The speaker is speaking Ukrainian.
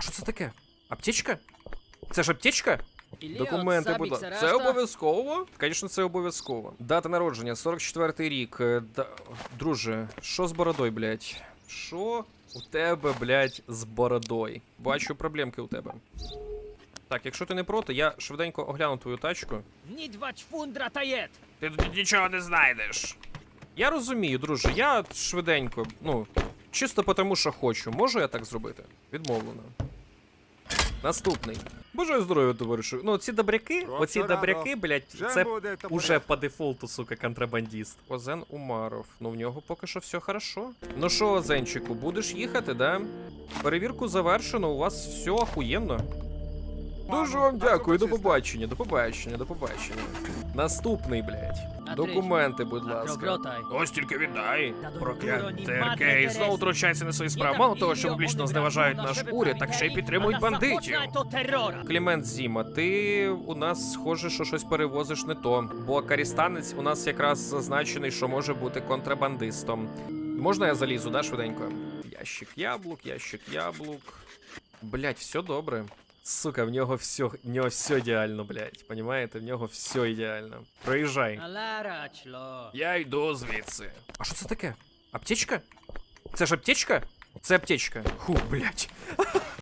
А що це таке? Аптечка? Це ж аптечка? Документи, будь ласка. це обов'язково? Звісно, це обов'язково. Дата народження, 44-й рік. Е, Да... Друже, що з бородою, блядь? Що у тебе, блядь, з бородою? Бачу проблемки у тебе. Так, якщо ти не проти, я швиденько огляну твою тачку. Нідва чфундра таєт! Ти тут нічого не знайдеш. Я розумію, друже, я швиденько, ну, чисто потому, що хочу. Можу я так зробити? Відмовлено. Наступний. Бажаю здоров'я, товаришу. Ну, ці добряки, оці добряки, блядь, це буде уже по дефолту, сука, контрабандіст. Озен Умаров. Ну в нього поки що все хорошо. Ну що, Озенчику, будеш їхати, да? Перевірку завершено, у вас все охуєнно. Дуже вам дякую, до побачення, до побачення, до побачення. Наступний, блядь. Документи, будь ласка. Ось тільки віддай. Да Прокляте ТРК і знову втручається на свої справи. Мало того, що публічно зневажають наш уряд, так ще й підтримують бандитів. Клімент Зіма, ти у нас схоже, що щось перевозиш не то. Бо карістанець у нас якраз зазначений, що може бути контрабандистом. Можна я залізу, да, швиденько? Ящик яблук, ящик яблук. Блять, все добре. Сука, в нього все, в нього все ідеально, блять. Понімаєте? В нього все ідеально. Проїжджай. Аларачло. Я йду звідси. А що це таке? Аптечка? Це ж аптечка? Це аптечка. Ху, блять.